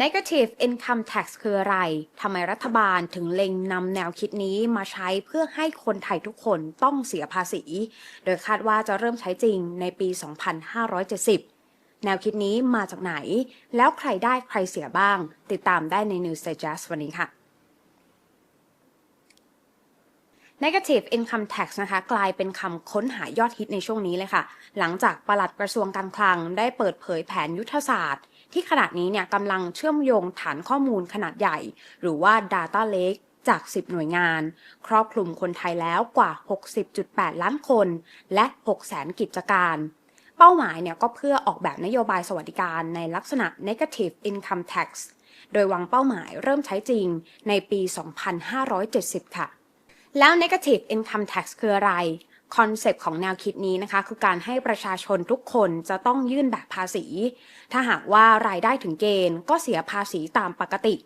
Negative Income Tax คืออะไร ทำไมรัฐบาลถึงเล็งนำแนวคิดนี้มาใช้เพื่อให้คนไทยทุกคนต้องเสียภาษี โดยคาดว่าจะเริ่มใช้จริงในปี 2570 แนวคิดนี้มาจากไหน แล้วใครได้ใครเสียบ้าง ติดตามได้ใน News Digest วันนี้ค่ะ Negative Income Tax นะคะ กลายเป็นคำค้นหายอดฮิตในช่วงนี้เลยค่ะ หลังจากปลัดกระทรวงการคลังได้เปิดเผยแผนยุทธศาสตร์ ที่ขณะนี้เนี่ยกำลังเชื่อมโยงฐานข้อมูลขนาดใหญ่ หรือว่า Data Lake จาก 10 หน่วยงาน ครอบคลุมคนไทยแล้วกว่า 60.8 ล้านคน และ 600,000 กิจการ เป้าหมายเนี่ยก็เพื่อออกแบบนโยบายสวัสดิการในลักษณะ Negative Income Tax โดยวางเป้าหมายเริ่มใช้จริงในปี 2570 ค่ะ แล้ว negative income tax คืออะไร คอนเซปต์ของแนวคิดนี้นะคะ คือการให้ประชาชนทุกคนจะต้องยื่นแบบภาษี ถ้าหากว่ารายได้ถึงเกณฑ์ ก็เสียภาษีตามปกติ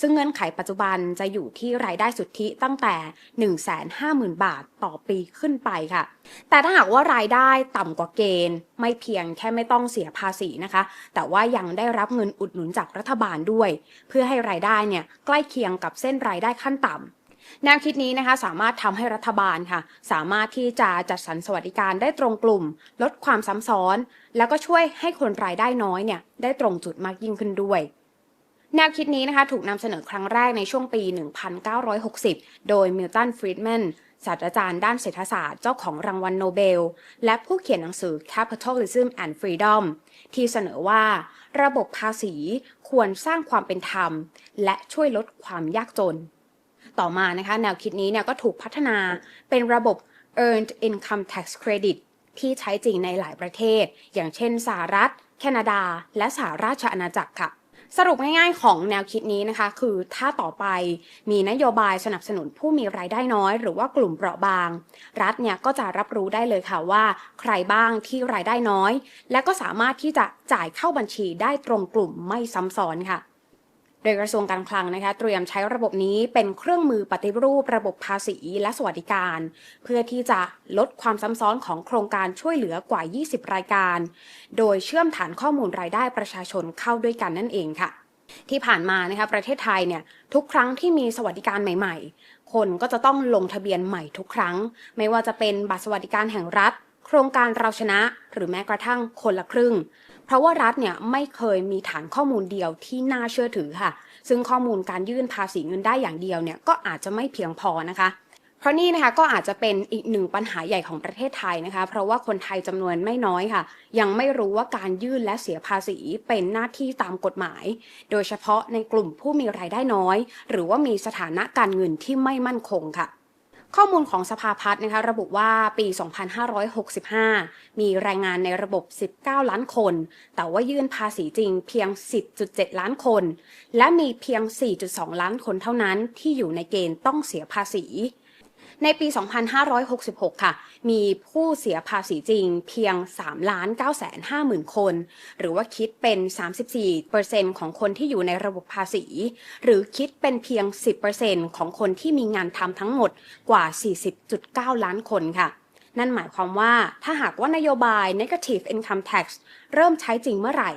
ซึ่งเงื่อนไขปัจจุบันจะอยู่ที่รายได้สุทธิตั้งแต่ 150,000 บาทต่อปีขึ้นไปค่ะ แต่ถ้าหากว่ารายได้ต่ำกว่าเกณฑ์ ไม่เพียงแค่ไม่ต้องเสียภาษีนะคะ แต่ว่ายังได้รับเงินอุดหนุนจากรัฐบาลด้วย เพื่อให้รายได้เนี่ยใกล้เคียงกับเส้นรายได้ขั้นต่ำ แนวคิดนี้นะคะสามารถทำให้รัฐบาลค่ะ สามารถที่จะจัดสรรสวัสดิการได้ตรงกลุ่ม ลดความซ้ำซ้อน แล้วก็ช่วยให้คนรายได้น้อยเนี่ยได้ตรงจุดมากยิ่งขึ้นด้วย แนวคิดนี้นะคะถูกนำเสนอครั้งแรกในช่วงปี 1960 โดยมิลตันฟรีดแมนศาสตราจารย์ด้านเศรษฐศาสตร์เจ้าของรางวัลโนเบล และผู้เขียนหนังสือ Capitalism and Freedom ที่เสนอว่า ระบบภาษีควรสร้างความเป็นธรรม และช่วยลดความยากจน ต่อมานะคะแนวคิดนี้เนี่ยก็ถูกพัฒนาเป็นระบบ Earned Income Tax Credit ที่ใช้จริงในหลายประเทศ อย่างเช่นสหรัฐ แคนาดา และสหราชอาณาจักรค่ะสรุปง่ายๆของแนวคิดนี้นะคะ คือถ้าต่อไปมีนโยบายสนับสนุนผู้มีรายได้น้อย หรือว่ากลุ่มเปราะบาง รัฐเนี่ยก็จะรับรู้ได้เลยค่ะว่า ใครบ้างที่รายได้น้อย และก็สามารถที่จะจ่ายเข้าบัญชีได้ตรงกลุ่มไม่ซ้ำซ้อนค่ะ โดยกระทรวงการคลังนะคะเตรียมใช้ระบบนี้เป็นเครื่องมือปฏิรูประบบภาษีและสวัสดิการ เพื่อที่จะลดความซ้ำซ้อนของโครงการช่วยเหลือกว่า 20 รายการ โดยเชื่อมฐานข้อมูลรายได้ประชาชนเข้าด้วยกันนั่นเองค่ะ ที่ผ่านมานะคะประเทศไทยเนี่ยทุกครั้งที่มีสวัสดิการใหม่ ๆ คนก็จะต้องลงทะเบียนใหม่ทุกครั้ง ไม่ว่าจะเป็นบัตรสวัสดิการแห่งรัฐ โครงการเราชนะ หรือแม้กระทั่งคนละครึ่ง เพราะว่ารัฐเนี่ยไม่เคยมีฐานข้อมูลเดียวที่น่าเชื่อถือค่ะ ซึ่งข้อมูลการยื่นภาษีเงินได้อย่างเดียวเนี่ยก็อาจจะไม่เพียงพอนะคะเพราะนี่นะคะก็อาจจะเป็นอีกหนึ่งปัญหาใหญ่ของประเทศไทยนะคะ เพราะว่าคนไทยจำนวนไม่น้อยค่ะ ยังไม่รู้ว่าการยื่นและเสียภาษีเป็นหน้าที่ตามกฎหมาย โดยเฉพาะในกลุ่มผู้มีรายได้น้อย หรือว่ามีสถานะการเงินที่ไม่มั่นคงค่ะ ข้อมูลของสภาพัฒน์นะคะระบุว่าปี 2565 มีแรงงานในระบบ 19 ล้านคน แต่ว่ายื่นภาษีจริงเพียง 10.7 ล้านคน และมีเพียง 4.2 ล้านคนเท่านั้นที่อยู่ในเกณฑ์ต้องเสียภาษี ในปี 2566 ค่ะ มีผู้เสียภาษีจริงเพียง 3 ล้าน9แสน5หมื่นคน หรือว่าคิดเป็น 34%ของคนที่อยู่ในระบบภาษี หรือคิดเป็นเพียง 10%ของคนที่มีงานทำทั้งหมดกว่า 40.9 ล้านคนค่ะนั่นหมายความว่าถ้าหากว่านโยบาย negative income tax เริ่มใช้จริงเมื่อไหร่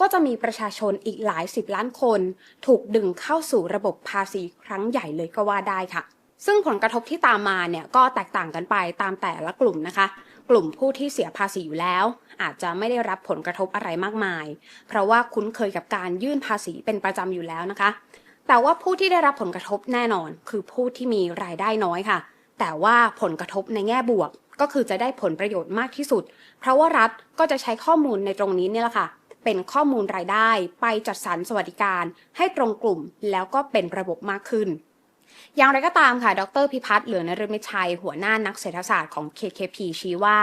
ก็จะมีประชาชนอีกหลายสิบล้านคน ถูกดึงเข้าสู่ระบบภาษีครั้งใหญ่เลยก็ว่าได้ค่ะ ซึ่งผลกระทบที่ตามมาเนี่ยก็แตกต่างกันไปตามแต่ละกลุ่มนะคะ กลุ่มผู้ที่เสียภาษีอยู่แล้ว อาจจะไม่ได้รับผลกระทบอะไรมากมาย เพราะว่าคุ้นเคยกับการยื่นภาษีเป็นประจำอยู่แล้วนะคะ แต่ว่าผู้ที่ได้รับผลกระทบแน่นอน คือผู้ที่มีรายได้น้อยค่ะ แต่ว่าผลกระทบในแง่บวก ก็คือจะได้ผลประโยชน์มากที่สุด เพราะว่ารัฐก็จะใช้ข้อมูลในตรงนี้เนี่ยแหละค่ะเป็นข้อมูลรายได้ ไปจัดสรรสวัสดิการ ให้ตรงกลุ่มแล้วก็เป็นระบบมากขึ้น อย่างไรก็ตามค่ะ ดรพิพัฒน์เหลือนฤมิตชัย หัวหน้านักเศรษฐศาสตร์ของ KKP ชี้ว่า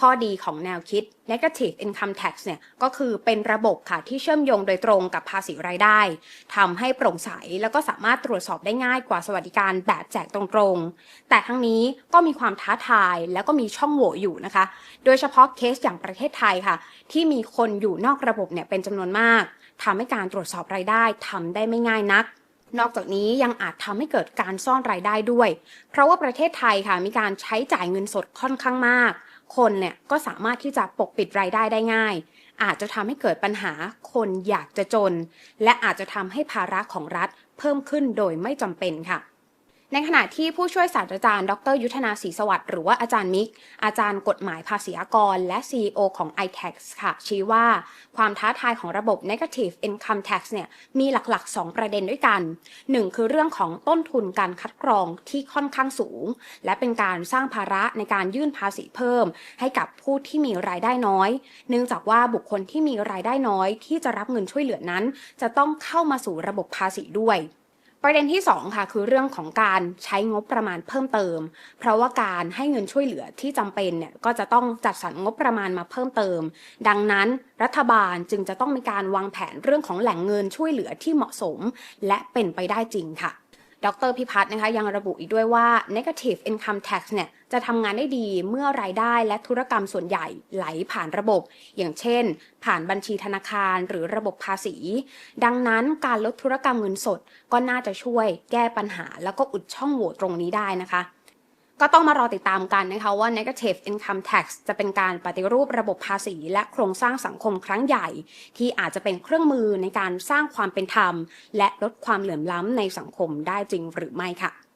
ข้อดีของแนวคิด negative income tax เนี่ยก็คือเป็นระบบค่ะที่เชื่อมโยงโดยตรงกับภาษีรายได้ทำให้โปร่งใส แล้วก็สามารถตรวจสอบได้ง่ายกว่าสวัสดิการแบบแจกตรงๆ แต่ทั้งนี้ก็มีความท้าทายแล้วก็มีช่องโหว่อยู่นะคะ โดยเฉพาะเคสอย่างประเทศไทยค่ะ ที่มีคนอยู่นอกระบบเนี่ยเป็นจำนวนมากทำให้การตรวจสอบรายได้ทำได้ไม่ง่ายนัก นอกจากนี้ยังอาจทำให้เกิดการซ่อนรายได้ด้วย เพราะว่าประเทศไทยค่ะมีการใช้จ่ายเงินสดค่อนข้างมาก คนเนี่ยก็สามารถที่จะปกปิดรายได้ได้ง่าย อาจจะทำให้เกิดปัญหาคนอยากจะจน และอาจจะทำให้ภาระของรัฐเพิ่มขึ้นโดยไม่จำเป็นค่ะ ในขณะที่ผู้ช่วยศาสตราจารย์ ดรยุทธนาศรีสวัสดิ์หรือว่าอาจารย์มิก อาจารย์กฎหมายภาษีอากร และ CEO ของ iTax ค่ะ ชี้ว่าความท้าทายของระบบ Negative Income Tax เนี่ยมีหลักๆ 2 ประเด็นด้วยกัน 1 คือเรื่องของต้นทุนการคัดกรองที่ค่อนข้างสูง และเป็นการสร้างภาระในการยื่นภาษีเพิ่ม ให้กับผู้ที่มีรายได้น้อย เนื่องจากว่าบุคคลที่มีรายได้น้อย ที่จะรับเงินช่วยเหลือนั้น จะต้องเข้ามาสู่ระบบภาษีด้วย ประเด็นที่ 2 ค่ะ คือเรื่องของการใช้งบประมาณเพิ่มเติม เพราะว่าการให้เงินช่วยเหลือที่จำเป็นเนี่ยก็จะต้องจัดสรรงบประมาณมาเพิ่มเติม ดังนั้นรัฐบาลจึงจะต้องมีการวางแผนเรื่องของแหล่งเงินช่วยเหลือที่เหมาะสม และเป็นไปได้จริงค่ะ ดรพิพัฒน์นะคะยังระบุอีกด้วยว่า negative income tax เนี่ยจะทำงานได้ดีเมื่อรายได้และธุรกรรมส่วนใหญ่ไหลผ่านระบบ อย่างเช่น ผ่านบัญชีธนาคารหรือระบบภาษี ดังนั้นการลดธุรกรรมเงินสดก็น่าจะช่วยแก้ปัญหา แล้วก็อุดช่องโหว่ตรงนี้ได้นะคะ ก็ต้องมารอติดตามกันนะคะว่า negative income tax จะเป็นการปฏิรูประบบภาษี และโครงสร้างสังคมครั้งใหญ่ ที่อาจจะเป็นเครื่องมือในการสร้างความเป็นธรรม และลดความเหลื่อมล้ำในสังคมได้จริงหรือไม่ค่ะ